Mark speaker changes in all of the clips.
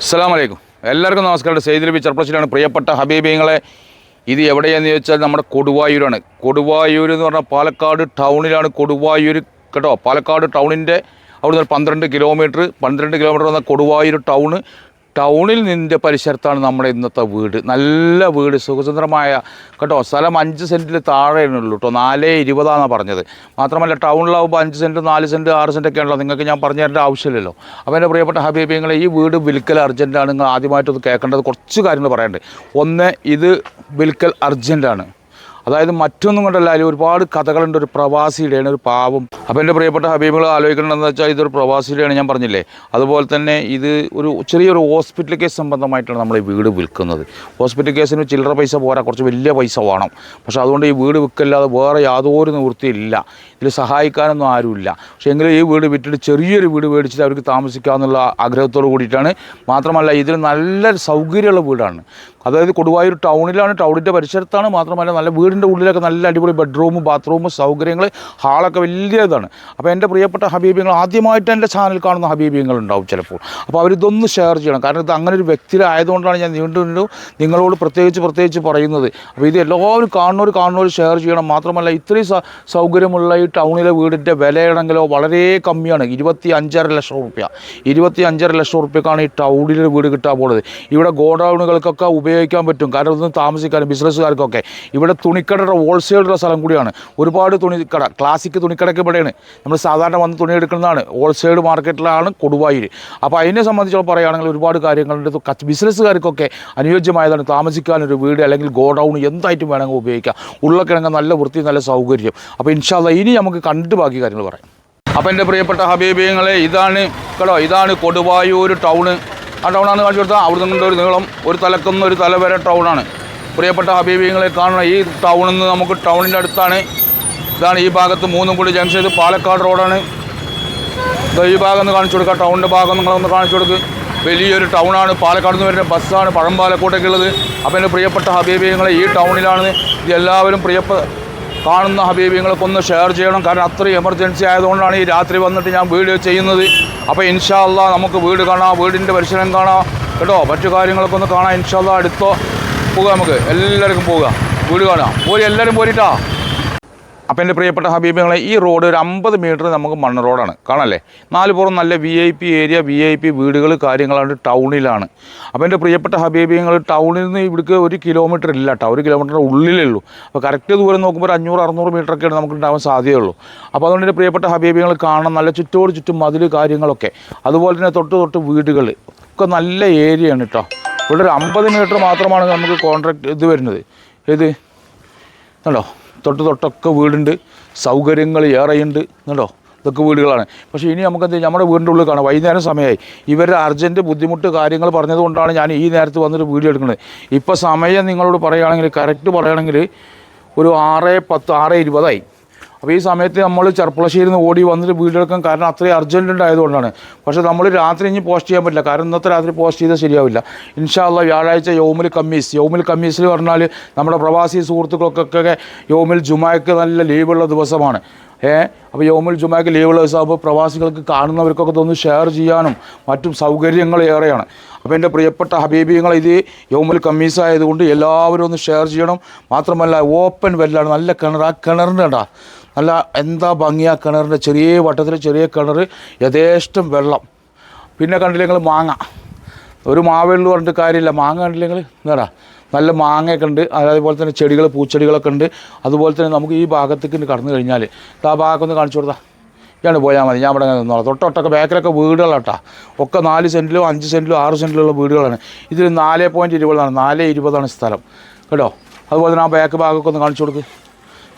Speaker 1: അസ്സാം വലൈക്കും എല്ലാവർക്കും നമസ്കാരം. സെയ്ദ് നബി ചെറുപ്പശ്ശേരിയാണ് പ്രിയപ്പെട്ട ഹബീബിങ്ങളെ ഇത് എവിടെയാണെന്ന് ചോദിച്ചാൽ നമ്മുടെ കൊടുവായൂരാണ്. കൊടുവായൂർ എന്ന് പറഞ്ഞാൽ പാലക്കാട് ടൗണിലാണ് കൊടുവായൂർ കേട്ടോ. പാലക്കാട് ടൗണിന്റെ അവിടുന്ന് ഒരു പന്ത്രണ്ട് കിലോമീറ്റർ പന്ത്രണ്ട് കിലോമീറ്റർ വന്ന കൊടുവായൂർ ടൗണ്. ടൗണിൽ നിന്റെ പരിസരത്താണ് നമ്മുടെ ഇന്നത്തെ വീട്. നല്ല വീട് സുഖസുന്ദരമായ. കേട്ടോ സ്ഥലം അഞ്ച് സെന്റിൽ താഴെയാണുള്ളൂ കേട്ടോ നാല് ഇരുപതാണെന്നാണ് പറഞ്ഞത്. മാത്രമല്ല ടൗണിലാവുമ്പോൾ അഞ്ച് സെന്റ് നാല് സെന്റ് ആറ് സെന്റൊക്കെ ഉള്ളത് നിങ്ങൾക്ക് ഞാൻ പറഞ്ഞു തരേണ്ട ആവശ്യമില്ലല്ലോ. അപ്പോൾ എന്റെ പ്രിയപ്പെട്ട ഹബീബിങ്ങളെ ഈ വീട് വിൽക്കൽ അർജന്റാണ് നിങ്ങൾ ആദ്യമായിട്ടൊന്ന് കേൾക്കേണ്ടത് കുറച്ച് കാര്യങ്ങൾ പറയാനുണ്ട്. ഒന്ന് ഇത് വിൽക്കൽ അർജന്റാണ് അതായത് മറ്റൊന്നും കൊണ്ടല്ല അതിൽ ഒരുപാട് കഥകളുണ്ട് ഒരു പ്രവാസിയുടെയാണ് ഒരു പാവം. അപ്പോൾ എന്റെ പ്രിയപ്പെട്ട ഹബീബുകൾ ആലോചിക്കണമെന്ന് വെച്ചാൽ ഇതൊരു പ്രവാസിയുടെയാണ് ഞാൻ പറഞ്ഞില്ലേ? അതുപോലെ തന്നെ ഇത് ഒരു ചെറിയൊരു ഹോസ്പിറ്റൽ കേസ് സംബന്ധമായിട്ടാണ് നമ്മൾ ഈ വീട് വിൽക്കുന്നത്. ഹോസ്പിറ്റൽ കേസിന് ചില്ലറ പൈസ പോരാ കുറച്ച് വലിയ പൈസ വേണം. പക്ഷേ അതുകൊണ്ട് ഈ വീട് വിൽക്കല്ലാതെ വേറെ യാതൊരു നിവൃത്തിയില്ല. ഇതിൽ സഹായിക്കാനൊന്നും ആരുമില്ല. പക്ഷേ എങ്കിലും ഈ വീട് വിറ്റിട്ട് ചെറിയൊരു വീട് മേടിച്ചിട്ട് അവർക്ക് താമസിക്കാമെന്നുള്ള ആഗ്രഹത്തോട് കൂടിയിട്ടാണ് മാത്രമല്ല ഇതിൽ നല്ല സൗകര്യമുള്ള വീടാണ്. അതായത് കൊടുവായൂർ ടൗണിലാണ് ടൗണിന്റെ പരിസരത്താണ് മാത്രമല്ല നല്ല വീടിന്റെ ഉള്ളിലൊക്കെ നല്ല അടിപൊളി ബെഡ്റൂമും ബാത്റൂമും സൗകര്യങ്ങൾ ഹാളൊക്കെ വലിയ ഇതാണ്. അപ്പോൾ എന്റെ പ്രിയപ്പെട്ട ഹബീബിങ്ങൾ ആദ്യമായിട്ട് എന്റെ ചാനൽ കാണുന്ന ഹബീബിങ്ങൾ ഉണ്ടാവും ചിലപ്പോൾ. അപ്പോൾ അവരിതൊന്ന് ഷെയർ ചെയ്യണം. കാരണം ഇത് അങ്ങനെ ഒരു വ്യക്തിയിലായതുകൊണ്ടാണ് ഞാൻ വീണ്ടും വീണ്ടും നിങ്ങളോട് പ്രത്യേകിച്ച് പ്രത്യേകിച്ച് പറയുന്നത്. അപ്പോൾ ഇത് എല്ലാവരും കാണുന്നവർ കാണുന്നവർ ഷെയർ ചെയ്യണം. മാത്രമല്ല ഇത്രയും സൗകര്യമുള്ള ഈ ടൗണിലെ വീടിന്റെ വിലയാണെങ്കിലോ വളരെ കമ്മിയാണ്. ഇരുപത്തി അഞ്ചര ലക്ഷം റുപ്യ. ഇരുപത്തി അഞ്ചര ലക്ഷം റുപ്യക്കാണ് ഈ ടൗണിലെ വീട് കിട്ടാൻ പോകുന്നത് ഇവിടെ ഗോഡൗണുകൾക്കൊക്കെ ഉപയോഗിക്കാൻ പറ്റും. കാരണം ഇതൊന്നും താമസിക്കാനും ബിസിനസ്സുകാർക്കൊക്കെ ഇവിടെ തുണിക്കടയുടെ ഹോൾസെയിലുള്ള സ്ഥലം കൂടിയാണ്. ഒരുപാട് തുണിക്കട ക്ലാസിക് തുണിക്കടയ്ക്ക് ഇവിടെയാണ്. നമ്മൾ സാധാരണ വന്ന് തുണി എടുക്കുന്നതാണ്. ഹോൾസെയിൽ മാർക്കറ്റിലാണ് കൊടുവായൂർ അപ്പോൾ അതിനെ സംബന്ധിച്ചോളം പറയുകയാണെങ്കിൽ ഒരുപാട് കാര്യങ്ങളുണ്ട്. ബിസിനസ്സുകാർക്കൊക്കെ അനുയോജ്യമായതാണ്. താമസിക്കാനൊരു വീട് അല്ലെങ്കിൽ ഗോഡൗൺ എന്തായിട്ടും വേണമെങ്കിൽ ഉപയോഗിക്കാം. ഉള്ളക്കിഴങ്ങ് നല്ല വൃത്തി നല്ല സൗകര്യം. അപ്പോൾ ഇൻഷാല്ല ഇനി നമുക്ക് കണ്ടിട്ട് ബാക്കി കാര്യങ്ങൾ പറയാം. അപ്പോൾ എന്റെ പ്രിയപ്പെട്ട ഹബീബിയങ്ങളെ ഇതാണ് കേട്ടോ ഇതാണ് കൊടുവായൂർ ടൗണ് ആ ടൗണാണ് കാണിച്ചു കൊടുത്താൽ അവിടെ നിന്നുണ്ട് ഒരു നീളം ഒരു തലക്കുന്ന ഒരു തല വരെ ടൗണാണ് പ്രിയപ്പെട്ട ഹബീബിയങ്ങളെ കാണുന്ന ഈ ടൗണിൽ നിന്ന് നമുക്ക് ടൗണിന്റെ അടുത്താണ്. ഇതാണ് ഈ ഭാഗത്ത് മൂന്നും കൂടി ജംഗ്ഷൻ ഇത് പാലക്കാട് റോഡാണ് ഈ ഭാഗം ഒന്ന് കാണിച്ചു കൊടുക്കുക ടൗണിന്റെ ഭാഗം നിങ്ങളൊന്ന് കാണിച്ചു കൊടുക്കുക വലിയൊരു ടൗണാണ് പാലക്കാട് നിന്ന് വരുന്ന ബസ്സാണ് പഴമ്പാലക്കോട്ടേക്കുള്ളത് അപ്പോൾ എന്റെ പ്രിയപ്പെട്ട ഹബീബിങ്ങളെ ഈ ടൗണിലാണ് ഇത് എല്ലാവരും പ്രിയപ്പെട്ട കാണുന്ന ഹബീബിങ്ങൾക്ക് ഒന്ന് ഷെയർ ചെയ്യണം. കാരണം അത്രയും എമർജൻസി ആയതുകൊണ്ടാണ് ഈ രാത്രി വന്നിട്ട് ഞാൻ വീഡിയോ ചെയ്യുന്നത്. അപ്പോൾ ഇൻഷാ അല്ലാ നമുക്ക് വീട് കാണാം വീടിന്റെ പരിസരം കാണാം. കേട്ടോ? മറ്റു കാര്യങ്ങളൊക്കെ ഒന്ന് കാണാം. ഇൻഷാ അല്ലാ അടുത്തോ പോകാം നമുക്ക്. എല്ലാവർക്കും പോകാം. വീട് കാണാം. പോരി എല്ലാവരും പോരിട്ടാ. അപ്പോൾ എന്റെ പ്രിയപ്പെട്ട ഹബീബികളെ ഈ റോഡ് ഒരു അമ്പത് മീറ്റർ നമുക്ക് മണ്ണ് റോഡാണ്. കാണല്ലേ? നാല് പുറം നല്ല V I P area V I P വീടുകൾ കാര്യങ്ങളാണ് ടൗണിലാണ്. അപ്പോൾ എന്റെ പ്രിയപ്പെട്ട ഹബീബിങ്ങൾ ടൗണിൽ നിന്ന് ഇവിടേക്ക് ഒരു കിലോമീറ്റർ ഇല്ല കേട്ടോ ഒരു കിലോമീറ്റർ ഉള്ളിലേ ഉള്ളൂ അപ്പോൾ കറക്റ്റ് ദൂരം നോക്കുമ്പോൾ ഒരു അഞ്ഞൂറ് അറുന്നൂറ് മീറ്ററൊക്കെയാണ് നമുക്ക് ഉണ്ടാവാൻ സാധ്യതയുള്ളൂ. അപ്പോൾ അതുകൊണ്ട് എന്റെ പ്രിയപ്പെട്ട ഹബീബികൾ കാണാൻ നല്ല ചുറ്റോട് ചുറ്റും മതിൽ കാര്യങ്ങളൊക്കെ. അതുപോലെ തന്നെ തൊട്ട് തൊട്ട് വീടുകൾ ഒക്കെ നല്ല ഏരിയയാണ് കേട്ടോ ഇവിടെ ഒരു അമ്പത് മീറ്റർ മാത്രമാണ് നമുക്ക് കോൺട്രാക്ട് ഇത് വരുന്നത്. ഏത്? കണ്ടോ? തൊട്ട് തൊട്ടൊക്കെ വീടുണ്ട്. സൗകര്യങ്ങൾ ഏറെയുണ്ട്. കണ്ടോ? ഇതൊക്കെ വീടുകളാണ്. പക്ഷേ ഇനി നമുക്ക് എന്ത് ചെയ്യാം? നമ്മുടെ വീടിന്റെ ഉള്ളിൽ കാണാം. വൈകുന്നേരം സമയമായി. ഇവരുടെ അർജന്റ് ബുദ്ധിമുട്ട് കാര്യങ്ങൾ പറഞ്ഞതുകൊണ്ടാണ് ഞാൻ ഈ നേരത്ത് വന്നിട്ട് വീഡിയോ എടുക്കുന്നത്. ഇപ്പോൾ സമയം നിങ്ങളോട് പറയുകയാണെങ്കിൽ കറക്റ്റ് പറയുകയാണെങ്കിൽ ഒരു ആറ് പത്ത് ആറ് ഇരുപതായി. അപ്പോൾ ഈ സമയത്ത് നമ്മൾ ചെർപ്പളശ്ശേരിയിൽ നിന്ന് ഓടി വന്നിട്ട് വീടെടുക്കാൻ കാരണം അത്രയും അർജന്റ് ഉണ്ടായതുകൊണ്ടാണ്. പക്ഷേ നമ്മൾ രാത്രി ഇനി പോസ്റ്റ് ചെയ്യാൻ പറ്റില്ല. കാരണം ഇന്നത്തെ രാത്രി പോസ്റ്റ് ചെയ്താൽ ശരിയാവില്ല. ഇൻഷാല്ല വ്യാഴാഴ്ച യോമിൽ കമ്മീസ് യോമിൽ കമ്മീസിൽ പറഞ്ഞാൽ നമ്മുടെ പ്രവാസി സുഹൃത്തുക്കൾക്കൊക്കെ യോമിൽ ജുമായ്ക്ക് നല്ല ലീവുള്ള ദിവസമാണ്. ഏ? അപ്പോൾ യോമുൽ ജുമാക്ക് ലീവുള്ള ദിവസമാകുമ്പോൾ പ്രവാസികൾക്ക് കാണുന്നവർക്കൊക്കെ തോന്നി ഷെയർ ചെയ്യാനും മറ്റും സൗകര്യങ്ങൾ ഏറെയാണ്. അപ്പോൾ എന്റെ പ്രിയപ്പെട്ട ഹബീബിയങ്ങൾ ഇത് യോമുൽ കമ്മീസ് ആയതുകൊണ്ട് എല്ലാവരും ഒന്ന് ഷെയർ ചെയ്യണം. മാത്രമല്ല ഓപ്പൺ വെല്ലാണ് നല്ല കിണർ ആ കിണറിന്റെ നല്ല എന്താ ഭംഗിയാ കിണറിന്റെ ചെറിയ വട്ടത്തിൽ ചെറിയ കിണർ യഥേഷ്ടം വെള്ളം. പിന്നെ കണ്ടില്ലെങ്കിൽ മാങ്ങ. ഒരു മാവേളിൽ പറഞ്ഞിട്ട് കാര്യമില്ല. മാങ്ങ കണ്ടില്ലെങ്കിൽ നിങ്ങൾ എന്താ നല്ല മാങ്ങയൊക്കെ ഉണ്ട്. അതേപോലെ തന്നെ ചെടികൾ പൂച്ചെടികളൊക്കെ ഉണ്ട്. അതുപോലെ തന്നെ നമുക്ക് ഈ ഭാഗത്തേക്ക് കടന്നു കഴിഞ്ഞാൽ ആ ഭാഗമൊന്ന് കാണിച്ചു കൊടുത്താൽ ഇതാണ് പോയാൽ മതി. ഞാൻ ഇവിടെ നിന്നോളാം. തൊട്ടൊട്ടൊക്കെ ബാക്കിലൊക്കെ വീടുകളാട്ടാ ഒക്കെ നാല് സെന്റിലും അഞ്ച് സെന്റിലും ആറ് സെന്റിലുള്ള വീടുകളാണ്. ഇതിൽ നാല് പോയിന്റ് ഇരുപതാണ്. നാല് ഇരുപതാണ് സ്ഥലം. കേട്ടോ? അതുപോലെ തന്നെ ആ ബാക്ക് ഭാഗമൊക്കെ ഒന്ന് കാണിച്ചു കൊടുക്ക്.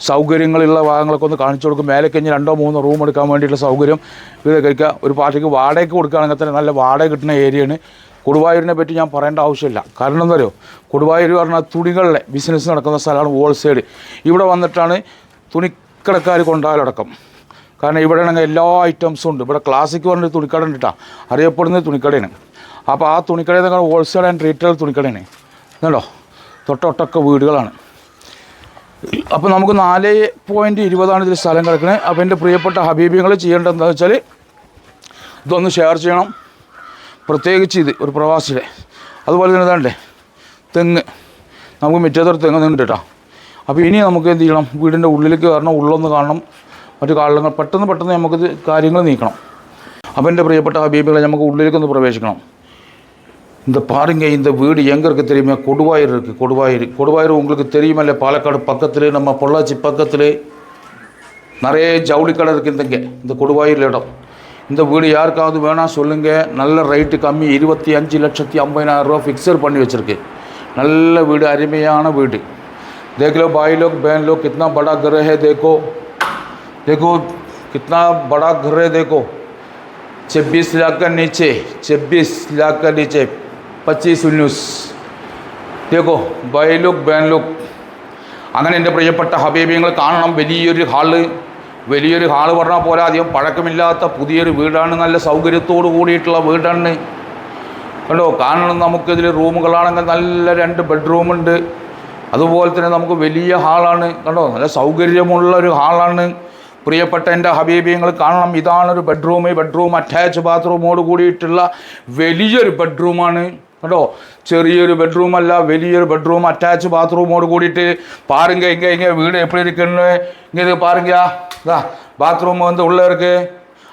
Speaker 1: സൗകര്യങ്ങളുള്ള ഭാഗങ്ങളൊക്കെ ഒന്ന് കാണിച്ചു കൊടുക്കും. മേലെ കഴിഞ്ഞ് രണ്ടോ മൂന്നോ റൂം എടുക്കാൻ വേണ്ടിയിട്ടുള്ള സൗകര്യം ഇത് കഴിക്കുക. ഒരു പാർട്ടിക്ക് വാടകയ്ക്ക് കൊടുക്കുകയാണെങ്കിൽ തന്നെ നല്ല വാടക കിട്ടുന്ന ഏരിയയാണ് കൊടുവായൂരിനെ പറ്റി ഞാൻ പറയേണ്ട ആവശ്യമില്ല. കാരണം എന്താ പറയുക കൊടുവായൂർ പറഞ്ഞാൽ തുണികളുടെ ബിസിനസ് നടക്കുന്ന സ്ഥലമാണ് ഹോൾസെയിൽ ഇവിടെ വന്നിട്ടാണ് തുണിക്കടക്കാർ കൊണ്ടാലടക്കം. കാരണം ഇവിടെ ആണെങ്കിൽ എല്ലാ ഐറ്റംസും ഉണ്ട്. ഇവിടെ ക്ലാസിക് പറഞ്ഞൊരു തുണിക്കട ഉണ്ട് കേട്ടോ. അറിയപ്പെടുന്നത് തുണിക്കടയാണ്. അപ്പോൾ ആ തുണിക്കടയിൽ നിന്ന് ഹോൾസെയിൽ ആൻഡ് റീറ്റെയിൽ തുണിക്കടയാണ്. കണ്ടോ? തൊട്ടൊട്ടൊക്കെ വീടുകളാണ്. അപ്പോൾ നമുക്ക് നാല് പോയിന്റ് ഇരുപതാണ് ഇതിൽ സ്ഥലം കിടക്കുന്നത് അപ്പോൾ എന്റെ പ്രിയപ്പെട്ട ഹബീബികൾ ചെയ്യേണ്ടത് എന്താ വെച്ചാൽ ഇതൊന്ന് ഷെയർ ചെയ്യണം. പ്രത്യേകിച്ച് ഇത് ഒരു പ്രവാസിയുടെ. അതുപോലെ തന്നെ ഇതാണ്ടേ തെങ്ങ്. നമുക്ക് മുറ്റത്തൊരു തെങ്ങ് നിന്നുണ്ട് കേട്ടോ. അപ്പോൾ ഇനി നമുക്ക് എന്ത് ചെയ്യണം? വീടിന്റെ ഉള്ളിലേക്ക് കയറണം ഉള്ളൊന്ന് കാണണം. മറ്റു കാലങ്ങൾ പെട്ടെന്ന് പെട്ടെന്ന് നമുക്കിത് കാര്യങ്ങൾ നീക്കണം. അപ്പോൾ എന്റെ പ്രിയപ്പെട്ട ഹബീബികളെ നമുക്ക് ഉള്ളിലേക്കൊന്ന് പ്രവേശിക്കണം. இந்த பாருங்க இந்த வீடு எங்கே இருக்குது தெரியுமா கொடுவாயூர் இருக்குது கொடுவாயூர் கொடுவாயூர் உங்களுக்கு தெரியுமல்ல பாலக்காடு பக்கத்தில் நம்ம பொள்ளாச்சி பக்கத்தில் நிறைய ஜவுளி கடை இருக்குது இந்தங்க இந்த கொடுவாயூர் இடம் இந்த வீடு யாருக்காவது வேணாம் சொல்லுங்கள் நல்ல ரேட்டு கம்மி இருபத்தி அஞ்சு லட்சத்தி ஐம்பதினாயிரம் ரூபா ஃபிக்ஸர் பண்ணி வச்சுருக்கு நல்ல வீடு அருமையான வீடு देख लो भाई लोग बहन लोग कितना बड़ा घर है देखो देखो कितना बड़ा घर है देखो छब्बीस लाख का नीचे छब्बीस लाख का नीचे പച്ചീസ് ഉന്നൂസ് കേക്കോ ബൈലുക് ബാൻലുക് അങ്ങനെ എന്റെ പ്രിയപ്പെട്ട ഹബീബിയങ്ങൾ കാണണം വലിയൊരു ഹാൾ. വലിയൊരു ഹാൾ പറഞ്ഞാൽ പോരാ അധികം പഴക്കമില്ലാത്ത പുതിയൊരു വീടാണ് നല്ല സൗകര്യത്തോടു കൂടിയിട്ടുള്ള വീടാണ്. കണ്ടോ കാണണം നമുക്കിതിൽ റൂമുകളാണെങ്കിൽ നല്ല രണ്ട് ബെഡ്റൂമുണ്ട്. അതുപോലെ തന്നെ നമുക്ക് വലിയ ഹാളാണ് കണ്ടോ നല്ല സൗകര്യമുള്ള ഒരു ഹാളാണ്. പ്രിയപ്പെട്ട എന്റെ ഹബീബിയങ്ങൾ കാണണം ഇതാണൊരു ഒരു ബെഡ്റൂം ബെഡ്റൂം അറ്റാച്ച് ബാത്റൂമോട് കൂടിയിട്ടുള്ള വലിയൊരു ബെഡ്റൂമാണ്. കേട്ടോ ചെറിയൊരു ബെഡ്റൂം അല്ല വലിയൊരു ബെഡ്റൂം അറ്റാച്ച് ബാത്റൂമോട് കൂടിയിട്ട് പാരുങ്ക ഇങ്ങ ഇങ്ങ വീട് എപ്പോഴും ഇരിക്കുന്നു ഇങ്ങനെ ഇത് பாருங்க இதா பாத்ரூம் வந்து உள்ளே இருக்கு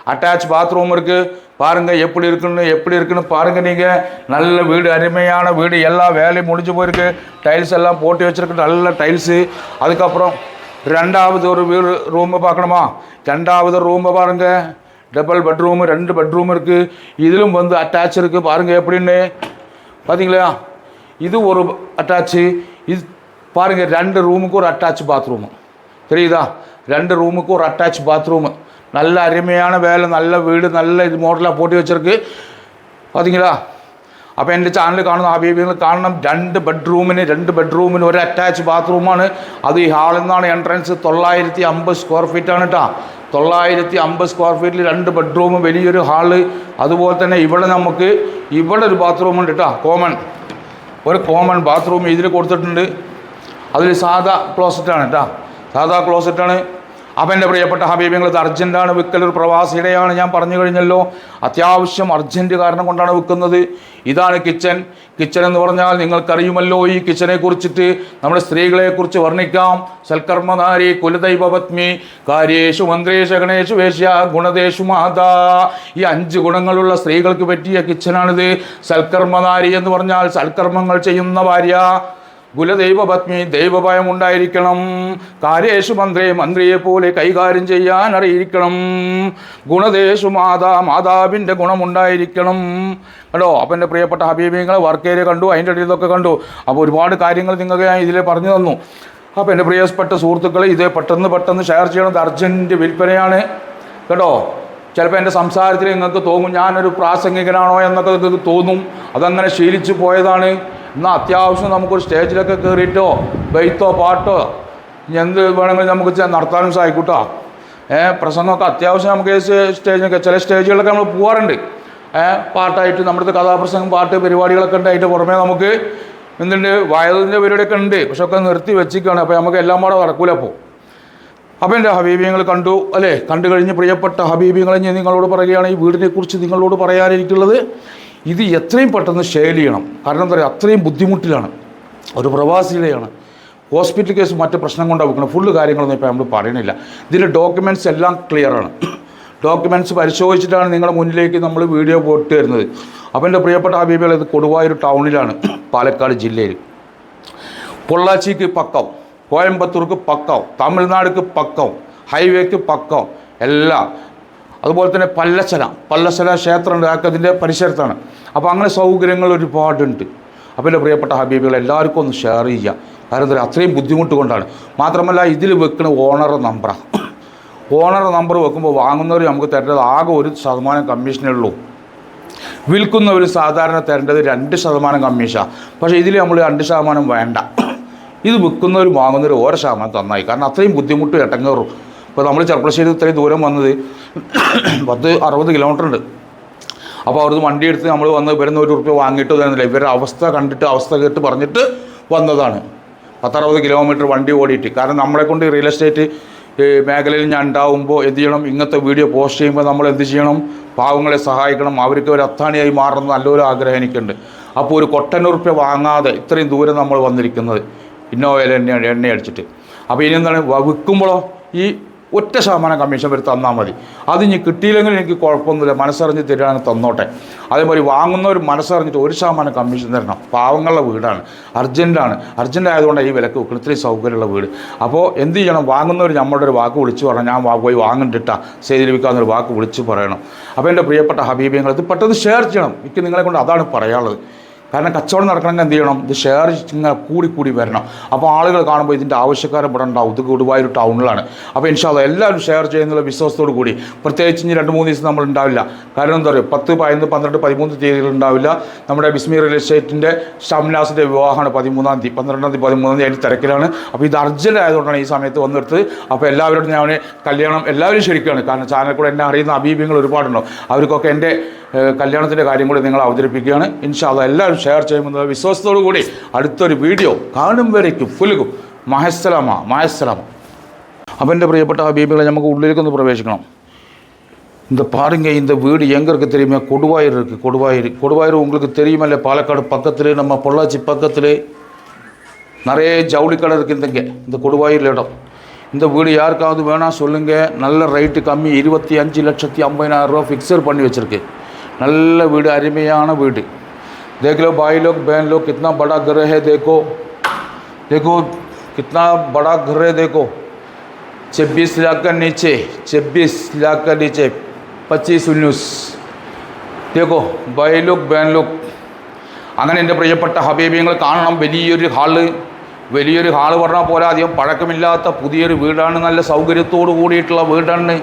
Speaker 1: அட்டாச் பாத்ரூம் இருக்கு பாருங்க எப்படி இருக்குன்னு எப்படி இருக்குன்னு பாருங்க நீங்க நல்ல வீடு அருமையான வீடு எல்லா வேலையும் முடிஞ்சு போயிருக்கு டைல்ஸ் எல்லாம் போட்டு வச்சிருக்கு நல்ல டைல்ஸு அதுக்கப்புறம் ரெண்டாவது ஒரு வீடு ரூமை பார்க்கணுமா ரெண்டாவது ரூமை பாருங்க டபுள் பெட்ரூம் ரெண்டு பெட்ரூம் இருக்கு இதிலும் வந்து அட்டாச் இருக்கு பாருங்க எப்படின்னு பார்த்தீங்களா இது ஒரு அட்டாச்சு இது பாருங்கள் ரெண்டு ரூமுக்கு ஒரு அட்டாச் பாத்ரூமு தெரியுதா ரெண்டு ரூமுக்கு ஒரு அட்டாச் பாத்ரூமு நல்ல அருமையான வேலை நல்ல வீடு நல்ல இது മോഡലാണ് പോട്ടി വെച്ചിരിക്ക്. பார்த்தீங்களா അപ്പോൾ എന്റെ ചാനൽ കാണുന്ന ഹബീബികൾ കാണണം. രണ്ട് ബെഡ്റൂമിന് രണ്ട് ബെഡ്റൂമിന് ഒരു അറ്റാച്ച് ബാത്റൂമാണ്. അത് ഈ ഹാളിൽ നിന്നാണ് എൻട്രൻസ് തൊള്ളായിരത്തി അമ്പത് സ്ക്വയർ ഫീറ്റാണ് കേട്ടോ തൊള്ളായിരത്തി അമ്പത് സ്ക്വയർ ഫീറ്റിൽ രണ്ട് ബെഡ്റൂം വലിയൊരു ഹാൾ അതുപോലെ തന്നെ ഇവിടെ നമുക്ക് ഇവിടെ ഒരു ബാത്റൂം ഉണ്ട് കേട്ടോ കോമൺ ഒരു കോമൺ ബാത്റൂം ഇതിൽ കൊടുത്തിട്ടുണ്ട്. അതിൽ സാധാ ക്ലോസറ്റാണ് കേട്ടോ സാധാ ക്ലോസറ്റാണ് അപ്പം എന്റെ പ്രിയപ്പെട്ട ഹബീബിങ്ങൾ ഇത് അർജന്റാണ് വിൽക്കൽ ഒരു പ്രവാസിയുടെയാണ്. ഞാൻ പറഞ്ഞു കഴിഞ്ഞല്ലോ അത്യാവശ്യം അർജന്റ് കാരണം കൊണ്ടാണ് വിൽക്കുന്നത് ഇതാണ് കിച്ചൻ. കിച്ചൻ എന്ന് പറഞ്ഞാൽ നിങ്ങൾക്കറിയുമല്ലോ ഈ കിച്ചനെ കുറിച്ചിട്ട് നമ്മുടെ സ്ത്രീകളെക്കുറിച്ച് വർണിക്കാം. സൽക്കർമ്മനാരി കുലദൈവപത്മി കാര്യേഷു മന്ത്രേഷ ഗണേഷു വേശ്യ ഗുണദേശു മാതാ. ഈ അഞ്ച് ഗുണങ്ങളുള്ള സ്ത്രീകൾക്ക് പറ്റിയ കിച്ചനാണിത്. സൽക്കർമ്മനാരി എന്ന് പറഞ്ഞാൽ സൽക്കർമ്മങ്ങൾ ചെയ്യുന്ന ഭാര്യ. കുലദൈവപത്നി ദൈവഭയം ഉണ്ടായിരിക്കണം കാര്യേഷു മന്ത്രി മന്ത്രിയെ പോലെ കൈകാര്യം ചെയ്യാൻ അറിയിരിക്കണം. ഗുണദേശു മാതാ മാതാവിന്റെ ഗുണമുണ്ടായിരിക്കണം. കേട്ടോ അപ്പം എന്റെ പ്രിയപ്പെട്ട ഹബീബിങ്ങളെ വർക്ക് ഏരിയ കണ്ടു അതിന്റെ ഇടയിൽ കണ്ടു. അപ്പോൾ ഒരുപാട് കാര്യങ്ങൾ നിങ്ങൾക്ക് ഞാൻ ഇതിൽ പറഞ്ഞു തന്നു. അപ്പോൾ എന്റെ പ്രിയപ്പെട്ട സുഹൃത്തുക്കളെ ഇത് പെട്ടെന്ന് പെട്ടെന്ന് ഷെയർ ചെയ്യണത് അർജന്റ് വിൽപ്പനയാണ്. കേട്ടോ ചിലപ്പോൾ എന്റെ സംസാരത്തിൽ നിങ്ങൾക്ക് തോന്നും ഞാനൊരു പ്രാസംഗികനാണോ എന്നൊക്കെ നിങ്ങൾക്ക് തോന്നും. അതങ്ങനെ ശീലിച്ചു പോയതാണ്. എന്നാൽ അത്യാവശ്യം നമുക്കൊരു സ്റ്റേജിലൊക്കെ കയറിയിട്ടോ ബെയ്ത്തോ പാട്ടോ എന്ത് വേണമെങ്കിലും നമുക്ക് നടത്താനും സാധിക്കൂട്ടോ. ഏഹ് പ്രസംഗമൊക്കെ അത്യാവശ്യം നമുക്ക് സ്റ്റേജിനൊക്കെ ചില സ്റ്റേജുകളൊക്കെ നമ്മൾ പോകാറുണ്ട് ഏഹ് പാട്ടായിട്ട് നമ്മുടെ കഥാപ്രസംഗം പാട്ട് പരിപാടികളൊക്കെ ഉണ്ട് അതിന്റെ പുറമേ നമുക്ക് എന്തുണ്ട് വയതിന്റെ പരിപാടിയൊക്കെ ഉണ്ട്. പക്ഷെ ഒക്കെ നിർത്തി വെച്ചിരിക്കുകയാണ്. അപ്പോൾ നമുക്ക് എല്ലാം കൂടെ നടക്കൂല അപ്പോൾ. അപ്പോൾ എന്റെ ഹബീബിയങ്ങൾ കണ്ടു അല്ലേ? കണ്ടു കഴിഞ്ഞ് പ്രിയപ്പെട്ട ഹബീബിയങ്ങളെ ഞാൻ നിങ്ങളോട് പറയുകയാണ്. ഈ വീടിനെക്കുറിച്ച് നിങ്ങളോട് പറയാനിരിക്കുള്ളത് ഇത് എത്രയും പെട്ടെന്ന് ഷെയർ ചെയ്യണം. കാരണം എന്താ പറയുക അത്രയും ബുദ്ധിമുട്ടിലാണ്. ഒരു പ്രവാസിയുടെയാണ്. ഹോസ്പിറ്റൽ കേസ് മറ്റു പ്രശ്നം കൊണ്ടാണ് വെക്കണം ഫുള്ള് കാര്യങ്ങളൊന്നും ഇപ്പോൾ നമ്മൾ പറയണില്ല. ഇതിന്റെ ഡോക്യുമെന്റ്സ് എല്ലാം ക്ലിയറാണ് ഡോക്യുമെന്റ്സ് പരിശോധിച്ചിട്ടാണ് നിങ്ങളുടെ മുന്നിലേക്ക് നമ്മൾ വീഡിയോ പോയിട്ട് തരുന്നത് അപ്പോൾ എന്റെ പ്രിയപ്പെട്ട ഹബീബികൾ ഇത് കൊടുവായൂർ ടൗണിലാണ് പാലക്കാട് ജില്ലയിൽ. പൊള്ളാച്ചിക്ക് പക്കം കോയമ്പത്തൂർക്ക് പക്കം തമിഴ്നാടിക്ക് പക്കം ഹൈവേക്ക് പക്കം എല്ലാം. അതുപോലെ തന്നെ പല്ലശല ക്ഷേത്രമുണ്ട്. അതൊക്കെ അതിന്റെ പരിസരത്താണ്. അപ്പോൾ അങ്ങനെ സൗകര്യങ്ങൾ ഒരുപാടുണ്ട്. അപ്പോൾ എന്റെ പ്രിയപ്പെട്ട ഹബീബികൾ എല്ലാവർക്കും ഒന്ന് ഷെയർ ചെയ്യുക. കാരണം എന്താ? അത്രയും ബുദ്ധിമുട്ട് കൊണ്ടാണ് മാത്രമല്ല ഇതിൽ വെക്കുന്ന ഓണർ നമ്പറാണ് ഓണർ നമ്പർ വെക്കുമ്പോൾ വാങ്ങുന്നവർ നമുക്ക് തരേണ്ടത് ആകെ ഒരു ശതമാനം കമ്മീഷനേ ഉള്ളൂ. വിൽക്കുന്നവർ സാധാരണ തരേണ്ടത് രണ്ട് ശതമാനം കമ്മീഷനാണ് പക്ഷേ ഇതിൽ നമ്മൾ രണ്ട് ശതമാനം വേണ്ട. ഇത് വിൽക്കുന്നവർ വാങ്ങുന്നവർ ഓരോ ശതമാനം തന്നായി കാരണം അത്രയും ബുദ്ധിമുട്ട് ഇടങ്ങേറും ഇപ്പോൾ നമ്മൾ ചെറുപ്പശ്ശേരി ഇത്രയും ദൂരം വന്നത് പത്ത് അറുപത് കിലോമീറ്റർ ഉണ്ട്. അപ്പോൾ അവിടുന്ന് വണ്ടി എടുത്ത് നമ്മൾ വന്ന് വരുന്ന ഒരു റുപ്യ വാങ്ങിയിട്ട് തരുന്നില്ല ഇവരുടെ അവസ്ഥ കണ്ടിട്ട് അവസ്ഥ കേട്ട് പറഞ്ഞിട്ട് വന്നതാണ്. പത്തറുപത് കിലോമീറ്റർ വണ്ടി ഓടിയിട്ട്. കാരണം നമ്മളെ കൊണ്ട് റിയൽ എസ്റ്റേറ്റ് മേഖലയിൽ ഞാൻ ഉണ്ടാവുമ്പോൾ എന്ത് ചെയ്യണം? ഇങ്ങനത്തെ വീഡിയോ പോസ്റ്റ് ചെയ്യുമ്പോൾ നമ്മൾ എന്ത് ചെയ്യണം? പാവങ്ങളെ സഹായിക്കണം. അവർക്ക് ഒരു അത്താണിയായി മാറണം നല്ലൊരു ആഗ്രഹം എനിക്കുണ്ട്. അപ്പോൾ ഒരു കൊട്ടനുറുപ്യ വാങ്ങാതെ ഇത്രയും ദൂരം നമ്മൾ വന്നിരിക്കുന്നത് ഇന്നോവയിൽ എണ്ണ എണ്ണ അടിച്ചിട്ട്. അപ്പോൾ ഇനി എന്താണ്? വിൽക്കുമ്പോഴോ ഈ ഒറ്റ ശതമാനം കമ്മീഷൻ വരെ തന്നാൽ മതി. അത് ഇനി കിട്ടിയില്ലെങ്കിൽ എനിക്ക് കുഴപ്പമൊന്നുമില്ല. മനസ്സറിഞ്ഞ് തരികയാണെങ്കിൽ തന്നോട്ടെ. അതേമാതിരി വാങ്ങുന്നവർ മനസ്സറിഞ്ഞിട്ട് ഒരു ശതമാനം കമ്മീഷൻ തരണം. പാവങ്ങളുടെ വീടാണ്. അർജന്റാണ് അർജന്റ് ആയതുകൊണ്ടാണ് ഈ വിലക്ക് വെക്കുന്നത്. ഇത്രയും സൗകര്യമുള്ള വീട്. അപ്പോൾ എന്ത് ചെയ്യണം? വാങ്ങുന്നവർ നമ്മളുടെ ഒരു വാക്ക് വിളിച്ചു പറയണം. ഞാൻ പോയി വാങ്ങണ്ടിട്ടാ. സേതിരിപ്പിക്കാമെന്നൊരു വാക്ക് വിളിച്ചു പറയണം. അപ്പോൾ എന്റെ പ്രിയപ്പെട്ട ഹബീബിയങ്ങൾ ഇത് പെട്ടെന്ന് ഷെയർ ചെയ്യണം. എനിക്ക് നിങ്ങളെ കൊണ്ട് അതാണ് പറയാനുള്ളത്. കാരണം കച്ചവടം നടക്കണമെങ്കിൽ എന്ത് ചെയ്യണം? ഇത് ഷെയർ ഇങ്ങനെ കൂടി കൂടി വരണം. അപ്പോൾ ആളുകൾ കാണുമ്പോൾ ഇതിന്റെ ആവശ്യക്കാരൻ ഇവിടെ ഉണ്ടാവും. ഇത് ഗുരുവായൂർ ടൗണിലാണ്. അപ്പോൾ ഇൻഷാല്ല എല്ലാവരും ഷെയർ ചെയ്യുന്നുള്ള വിശ്വാസത്തോടു കൂടി. പ്രത്യേകിച്ച് ഇനി രണ്ട് മൂന്ന് ദിവസം നമ്മൾ ഉണ്ടാവില്ല. കാരണം എന്താ പറയുക? പത്ത് പതിനൊന്ന് പന്ത്രണ്ട് പതിമൂന്ന് തീയതികൾ ഉണ്ടാവില്ല. നമ്മുടെ ബിസ്മി റിയൽ എസ്റ്റേറ്റിന്റെ ഷംനാസിന്റെ വിവാഹമാണ് പതിമൂന്നാം തീയതി പന്ത്രണ്ടാം തീയതി പതിമൂന്നാം തീയതി അതിന്റെ തിരക്കിലാണ്. അപ്പോൾ ഇത് അർജന്റ് ആയതുകൊണ്ടാണ് ഈ സമയത്ത് വന്നെടുത്ത് അപ്പോൾ എല്ലാവരോടും ഞാൻ കല്യാണം എല്ലാവരും ക്ഷണിക്കുകയാണ് കാരണം ചാനൽ കൂടെ എന്നെ അറിയുന്ന അബീബിങ്ങൾ ഒരുപാടുണ്ടാവും അവർക്കൊക്കെ എന്റെ കല്യാണത്തിൻ്റെ കാര്യം കൂടി നിങ്ങൾ അവതരിപ്പിക്കുകയാണ് ഇൻഷാല്ല എല്ലാവരും ഷെയർ ചെയ്യുമെന്നുള്ള വിശ്വാസത്തോടു കൂടി അടുത്തൊരു വീഡിയോ കാണും വരയ്ക്കും പുലുകും മഹസ്സലാമ മഹസ്സലാമ അപ്പം എൻ്റെ പ്രിയപ്പെട്ട ഹബീബികളെ നമുക്ക് ഉള്ളിലേക്കൊന്ന് പ്രവേശിക്കണം இந்த பாருங்க இந்த வீடு எங்கே இருக்குது தெரியுமா கொடுவாயூர் இருக்குது கொடுவாயூர் கொடுவாயூர் உங்களுக்கு தெரியுமல்ல பாலக்காடு பக்கத்தில் நம்ம பொள்ளாச்சி பக்கத்தில் நிறைய ஜவுளி கடை இருக்குது இந்தங்க இந்த கொடுவாயூர் இடம் இந்த வீடு யாருக்காவது வேணாம் சொல்லுங்கள் நல்ல ரேட்டு கம்மி இருபத்தி அஞ்சு லட்சத்தி ஐம்பதினாயிரம் ரூபா ஃபிக்ஸர் பண்ணி வச்சுருக்கு நல்ல வீடு அருமையான வீடு देख लो भाई लोग बहन लोग कितना बड़ा घर है देखो देखो कितना बड़ा घर है देखो छब्बीस लाख का नीचे छब्बीस लाख का नीचे पच्चीस उन्नीस देखो भाई लोग बहन लोग അങ്ങനെ എൻ്റെ പ്രിയപ്പെട്ട ഹബീബിങ്ങൾ കാണണം വലിയൊരു ഹാള് വലിയൊരു ഹാള് പറഞ്ഞാൽ പോലെ അധികം പഴക്കമില്ലാത്ത പുതിയൊരു വീടാണ് നല്ല സൗകര്യത്തോട് കൂടിയിട്ടുള്ള വീടാണ്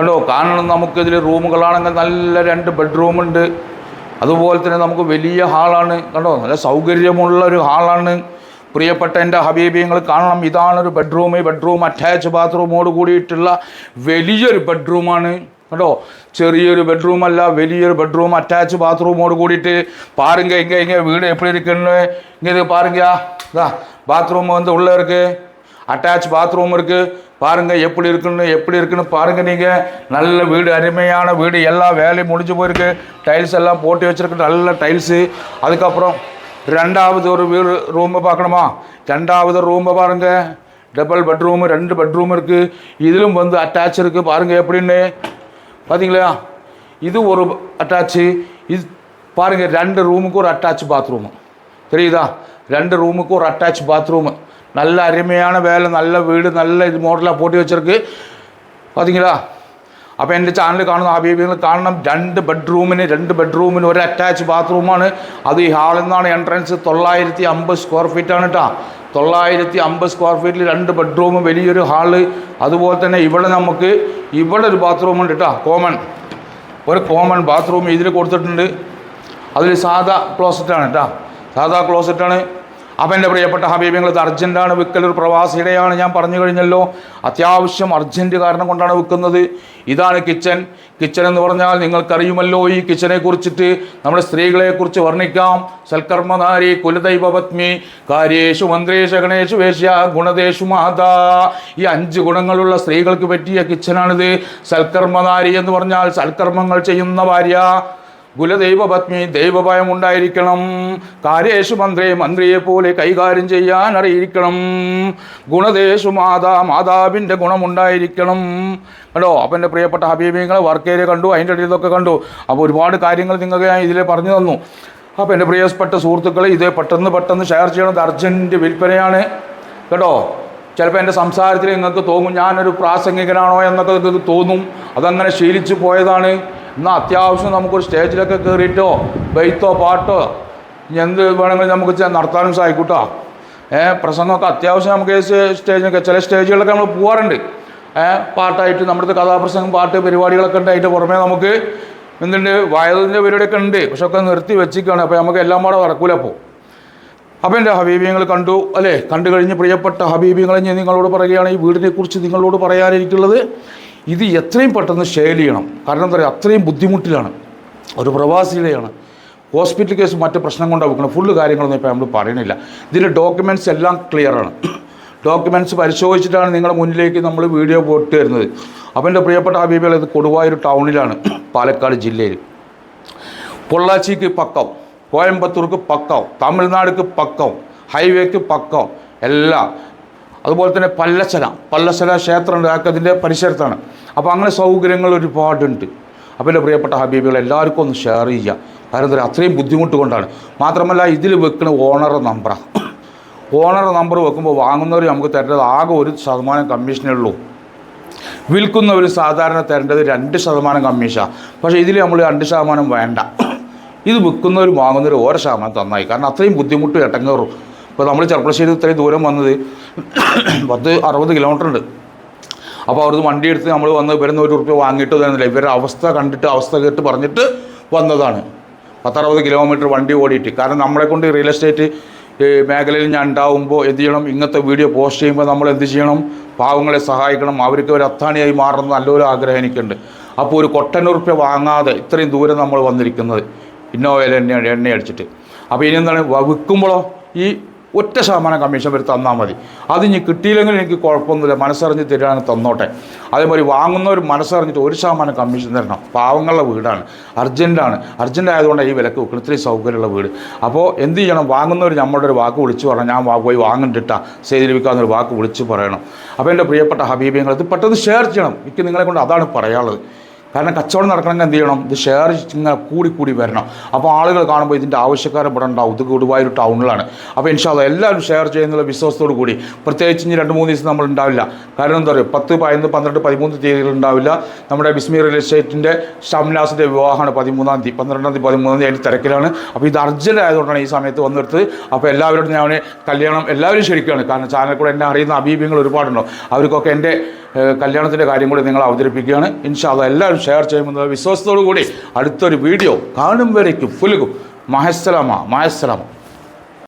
Speaker 1: കണ്ടോ? കാരണം നമുക്കിതിൽ റൂമുകളാണെങ്കിൽ നല്ല രണ്ട് ബെഡ്റൂമുണ്ട്. അതുപോലെ തന്നെ നമുക്ക് വലിയ ഹാളാണ്. കണ്ടോ? നല്ല സൗകര്യമുള്ള ഒരു ഹാളാണ്. പ്രിയപ്പെട്ട എന്റെ ഹബീബിയങ്ങൾ കാണണം. ഇതാണ് ഒരു ബെഡ്റൂം ബെഡ്റൂം അറ്റാച്ച് ബാത്റൂമോട് കൂടിയിട്ടുള്ള വലിയൊരു ബെഡ്റൂമാണ്. കേട്ടോ ചെറിയൊരു ബെഡ്റൂം അല്ല വലിയൊരു ബെഡ്റൂം. അറ്റാച്ച് ബാത്റൂമോട് കൂടിയിട്ട് പാരുങ്ക ഇങ്ങനെ വീട് എപ്പോഴും ഇരിക്കണേ? ഇങ്ങനെ പാരുങ്ക ബാത്റൂം വന്ന് ഉള്ളവർക്ക് அட்டாச் பாத்ரூம் இருக்குது பாருங்கள் எப்படி இருக்குன்னு எப்படி இருக்குன்னு பாருங்கள் நீங்கள் நல்ல வீடு அருமையான வீடு. எல்லா வேலையும் முடிஞ்சு போயிருக்கு. டைல்ஸ் எல்லாம் போட்டு வச்சுருக்கு. நல்ல டைல்ஸு அதுக்கப்புறம் ரெண்டாவது ஒரு வீடு ரூமை பார்க்கணுமா? ரெண்டாவது ரூமை பாருங்கள் டபுள் பெட்ரூமு ரெண்டு பெட்ரூம் இருக்குது இதிலும் வந்து அட்டாச் இருக்குது பாருங்கள் எப்படின்னு. பார்த்தீங்களா இது ஒரு அட்டாச்சு இது பாருங்கள் ரெண்டு ரூமுக்கு ஒரு அட்டாச் பாத்ரூமு தெரியுதா? ரெண்டு ரூமுக்கு ஒரு அட்டாச் பாத்ரூமு நல்ல அருமையான வேலை நல்ல வீடு நல்ல இது മോഡലാണ് പൂട്ടി വെച്ചിരിക്ക്. പാത്തിങ്ങളാ അപ്പോൾ എന്റെ ചാനൽ കാണുന്ന ഹബീബികൾ കാണണം. രണ്ട് ബെഡ്റൂമിന് രണ്ട് ബെഡ്റൂമിന് ഒരു അറ്റാച്ച് ബാത്റൂമാണ് അത് ഈ ഹാളിൽ നിന്നാണ് എൻട്രൻസ് തൊള്ളായിരത്തി അമ്പത് സ്ക്വയർ ഫീറ്റാണ് കേട്ടോ തൊള്ളായിരത്തി അമ്പത് സ്ക്വയർ ഫീറ്റിൽ രണ്ട് ബെഡ്റൂം വലിയൊരു ഹാൾ. അതുപോലെ തന്നെ ഇവിടെ നമുക്ക് ഇവിടെ ഒരു ബാത്റൂമുണ്ട് കേട്ടോ കോമൺ ഒരു കോമൺ ബാത്റൂം ഇതിൽ കൊടുത്തിട്ടുണ്ട്. അതിൽ സാധാ ക്ലോസറ്റാണ് കേട്ടോ സാധാ ക്ലോസറ്റാണ് അപ്പം എന്റെ പ്രിയപ്പെട്ട ഹബീബിങ്ങൾ ഇത് അർജന്റാണ് വിൽക്കൽ ഒരു പ്രവാസിയുടെയാണ് ഞാൻ പറഞ്ഞു കഴിഞ്ഞല്ലോ. അത്യാവശ്യം അർജന്റ് കാരണം കൊണ്ടാണ് വിൽക്കുന്നത് ഇതാണ് കിച്ചൻ. കിച്ചൻ എന്ന് പറഞ്ഞാൽ നിങ്ങൾക്കറിയുമല്ലോ ഈ കിച്ചനെ കുറിച്ചിട്ട് നമ്മുടെ സ്ത്രീകളെ കുറിച്ച് വർണിക്കാം സൽക്കർമ്മധാരി കുലദൈവപത്മി കാര്യേഷു മന്ത്രേഷ ഗണേഷു വേശ്യ ഗുണദേശു മാതാ. ഈ അഞ്ച് ഗുണങ്ങളുള്ള സ്ത്രീകൾക്ക് പറ്റിയ കിച്ചനാണിത്. സൽക്കർമ്മധാരി എന്ന് പറഞ്ഞാൽ സൽക്കർമ്മങ്ങൾ ചെയ്യുന്ന ഭാര്യ. കുലദൈവപത്നി ദൈവഭയം ഉണ്ടായിരിക്കണം കാര്യേഷു മന്ത്രി മന്ത്രിയെ പോലെ കൈകാര്യം ചെയ്യാൻ അറിയിരിക്കണം. ഗുണദേശു മാതാ മാതാവിന്റെ ഗുണമുണ്ടായിരിക്കണം. കേട്ടോ അപ്പം എന്റെ പ്രിയപ്പെട്ട ഹബീബിങ്ങളെ വർക്ക് ഏരിയ കണ്ടു അതിന്റെ ഇടയിൽ ഇതൊക്കെ കണ്ടു. അപ്പോൾ ഒരുപാട് കാര്യങ്ങൾ നിങ്ങൾക്ക് ഞാൻ ഇതിൽ പറഞ്ഞു തന്നു. അപ്പോൾ എന്റെ പ്രിയപ്പെട്ട സുഹൃത്തുക്കളെ ഇത് പെട്ടെന്ന് പെട്ടെന്ന് ഷെയർ ചെയ്യണത് അർജന്റ് വിൽപ്പനയാണ്. കേട്ടോ ചിലപ്പോൾ എന്റെ സംസാരത്തിൽ നിങ്ങൾക്ക് തോന്നും ഞാനൊരു പ്രാസംഗികനാണോ എന്നൊക്കെ നിങ്ങൾക്ക് തോന്നും. അതങ്ങനെ ശീലിച്ചു പോയതാണ്. എന്നാൽ അത്യാവശ്യം നമുക്കൊരു സ്റ്റേജിലൊക്കെ കയറിയിട്ടോ ബെയ്ത്തോ പാട്ടോ എന്ത് വേണമെങ്കിലും നമുക്ക് നടത്താനും സാധിക്കൂട്ടോ. ഏ പ്രസംഗമൊക്കെ അത്യാവശ്യം നമുക്ക് സ്റ്റേ- സ്റ്റേജിനൊക്കെ ചില സ്റ്റേജുകളിലൊക്കെ നമ്മൾ പോകാറുണ്ട് ഏ പാട്ടായിട്ട് നമ്മുടെ കഥാപ്രസംഗം പാട്ട് പരിപാടികളൊക്കെ ഉണ്ട് അതിന്റെ പുറമെ നമുക്ക് എന്തുണ്ട് വയലിന്റെ പരിപാടിയൊക്കെ ഉണ്ട് പക്ഷെ ഒക്കെ നിർത്തി വെച്ചിരിക്കുകയാണ്. അപ്പോൾ നമുക്ക് എല്ലാം പാടെ നടക്കൂല അപ്പോൾ അപ്പോൾ എന്റെ ഹബീബിയങ്ങൾ കണ്ടു അല്ലേ? കണ്ടു കഴിഞ്ഞ് പ്രിയപ്പെട്ട ഹബീബിയങ്ങളെ ഞാൻ നിങ്ങളോട് പറയുകയാണ് ഈ വീടിനെക്കുറിച്ച് നിങ്ങളോട് പറയാനിരിക്കുള്ളത്. ഇത് എത്രയും പെട്ടെന്ന് ഷെയർ ചെയ്യണം. കാരണം എന്താ പറയുക അത്രയും ബുദ്ധിമുട്ടിലാണ്. ഒരു പ്രവാസിയുടെയാണ്. ഹോസ്പിറ്റൽ കേസ് മറ്റു പ്രശ്നം കൊണ്ടാണ് വെക്കണം. ഫുള്ള് കാര്യങ്ങളൊന്നും ഇപ്പോൾ നമ്മൾ പറയണില്ല. ഇതിന്റെ ഡോക്യുമെന്റ്സ് എല്ലാം ക്ലിയറാണ് ഡോക്യുമെന്റ്സ് പരിശോധിച്ചിട്ടാണ് നിങ്ങളുടെ മുന്നിലേക്ക് നമ്മൾ വീഡിയോ പോയിട്ട് വരുന്നത്. അപ്പോൾ എന്റെ പ്രിയപ്പെട്ട ഹബീബുകൾ ഇത് കൊടുവായൂർ ടൗണിലാണ് പാലക്കാട് ജില്ലയിൽ പൊള്ളാച്ചിക്ക് പക്കം കോയമ്പത്തൂർക്ക് പക്കം തമിഴ്നാടിക്ക് പക്കം ഹൈവേക്ക് പക്കം എല്ലാം. അതുപോലെ തന്നെ പല്ലശ്ശല പല്ലശ്ശല ക്ഷേത്രമുണ്ട്. അതൊക്കെ പരിസരത്താണ്. അപ്പോൾ അങ്ങനെ സൗകര്യങ്ങൾ ഒരുപാടുണ്ട്. അപ്പോൾ എന്റെ പ്രിയപ്പെട്ട ഹബീബികൾ എല്ലാവർക്കും ഒന്ന് ഷെയർ ചെയ്യുക. കാരണം അത്രയും ബുദ്ധിമുട്ട് കൊണ്ടാണ് മാത്രമല്ല ഇതിൽ വെക്കുന്ന ഓണർ നമ്പറാണ് ഓണർ നമ്പർ വെക്കുമ്പോൾ വാങ്ങുന്നവർ നമുക്ക് തരേണ്ടത് ആകെ ഒരു ശതമാനം കമ്മീഷനേ ഉള്ളൂ. വിൽക്കുന്നവർ സാധാരണ തരേണ്ടത് രണ്ട് ശതമാനം കമ്മീഷനാണ് പക്ഷേ ഇതിൽ നമ്മൾ രണ്ട് ശതമാനം വേണ്ട. ഇത് വിൽക്കുന്നവരും വാങ്ങുന്നവരും ഓരോ ശതമാനം തന്നായി കാരണം അത്രയും ബുദ്ധിമുട്ട് ഇടങ്ങേറും ഇപ്പോൾ നമ്മൾ ചെറുപ്പശ്ശേരി ഇത്രയും ദൂരം വന്നത് പത്ത് അറുപത് കിലോമീറ്റർ ഉണ്ട്. അപ്പോൾ അവിടുന്ന് വണ്ടി എടുത്ത് നമ്മൾ വന്ന് ഇവരുന്ന് ഒരു റുപ്യ വാങ്ങിയിട്ട് തരുന്നില്ല ഇവരുടെ അവസ്ഥ കണ്ടിട്ട് അവസ്ഥ കേട്ട് പറഞ്ഞിട്ട് വന്നതാണ്. പത്തറുപത് കിലോമീറ്റർ വണ്ടി ഓടിയിട്ട്. കാരണം നമ്മളെ കൊണ്ട് റിയൽ എസ്റ്റേറ്റ് മേഖലയിൽ ഞാൻ ഉണ്ടാവുമ്പോൾ എന്ത് ചെയ്യണം? ഇങ്ങനത്തെ വീഡിയോ പോസ്റ്റ് ചെയ്യുമ്പോൾ നമ്മൾ എന്ത് ചെയ്യണം? പാവങ്ങളെ സഹായിക്കണം. അവർക്ക് ഒരു അത്താണിയായി മാറണം നല്ലൊരു ആഗ്രഹം എനിക്കുണ്ട്. അപ്പോൾ ഒരു കൊട്ടൻ റുപ്യ വാങ്ങാതെ ഇത്രയും ദൂരം നമ്മൾ വന്നിരിക്കുന്നത്. ഇന്നോവയിൽ എണ്ണ എണ്ണ അടിച്ചിട്ട്. അപ്പോൾ ഇനി എന്താണ്? വിൽക്കുമ്പോഴോ ഈ ഒറ്റ ശതമാനം കമ്മീഷൻ വരെ തന്നാൽ മതി. അത് ഇനി കിട്ടിയില്ലെങ്കിൽ എനിക്ക് കുഴപ്പമൊന്നുമില്ല. മനസ്സറിഞ്ഞ് തരികയാണെങ്കിൽ തന്നോട്ടെ. അതേമാതിരി വാങ്ങുന്നവർ മനസ്സറിഞ്ഞിട്ട് ഒരു ശതമാനം കമ്മീഷൻ തരണം. പാവങ്ങളുടെ വീടാണ്. അർജന്റാണ് അർജന്റ് ആയതുകൊണ്ട് ഈ വിലക്ക് വെക്കണം ഇത്രയും സൗകര്യമുള്ള വീട്. അപ്പോൾ എന്ത് ചെയ്യണം? വാങ്ങുന്നവർ നമ്മളുടെ ഒരു വാക്ക് വിളിച്ചു പറയണം. ഞാൻ പോയി വാങ്ങണ്ടിട്ടാ സേതിരിപ്പിക്കാമെന്നൊരു വാക്ക് വിളിച്ച് പറയണം. അപ്പോൾ എന്റെ പ്രിയപ്പെട്ട ഹബീബിയങ്ങൾ ഇത് പെട്ടെന്ന് ഷെയർ ചെയ്യണം. എനിക്ക് നിങ്ങളെ കൊണ്ട് അതാണ് പറയാനുള്ളത്. കാരണം കച്ചവടം നടക്കണമെങ്കിൽ എന്ത് ചെയ്യണം? ഇത് ഷെയർ ഇങ്ങനെ കൂടി കൂടി വരണം. അപ്പോൾ ആളുകൾ കാണുമ്പോൾ ഇതിന്റെ ആവശ്യക്കാരെ ഇവിടെ ഇത് ഗുരുവായൂർ ടൗണിലാണ് അപ്പോൾ ഇൻഷാല്ല എല്ലാവരും ഷെയർ ചെയ്യുന്നുള്ള വിശ്വാസത്തോടു കൂടി പ്രത്യേകിച്ച് ഇനി രണ്ട് മൂന്ന് ദിവസം നമ്മൾ ഉണ്ടാവില്ല. കാരണം എന്താ പറയുക? പത്ത് പതിനൊന്ന് പന്ത്രണ്ട് പതിമൂന്ന് തീയതികൾ ഉണ്ടാവില്ല. നമ്മുടെ ബിസ്മി റിയൽ എസ്റ്റേറ്റിന്റെ ഷംനാസിന്റെ വിവാഹമാണ് പതിമൂന്നാം തീയതി. പന്ത്രണ്ടാം തീയതി പതിമൂന്നാം തീയതി അതിന്റെ തിരക്കിലാണ്. അപ്പോൾ ഇത് അർജന്റ് ആയതുകൊണ്ടാണ് ഈ സമയത്ത് വന്നെടുത്ത് അപ്പോൾ എല്ലാവരോടും ഞാൻ കല്യാണം എല്ലാവരും ക്ഷണിക്കുകയാണ്. കാരണം ചാനൽ കൂടെ എന്നെ അറിയുന്ന അഭീപ്യങ്ങൾ ഒരുപാടുണ്ടോ. അവർക്കൊക്കെ എന്റെ കല്യാണത്തിന്റെ കാര്യം കൂടി നിങ്ങൾ അവതരിപ്പിക്കുകയാണ്. ഇൻഷാല്ല എല്ലാവരും ഷെയർ ചെയ്യുമെന്ന വിശ്വാസത്തോടു കൂടി അടുത്തൊരു വീഡിയോ കാണും വരയ്ക്കും. പുലുകും. മഹസ്സലാമ മഹസ്സലാമ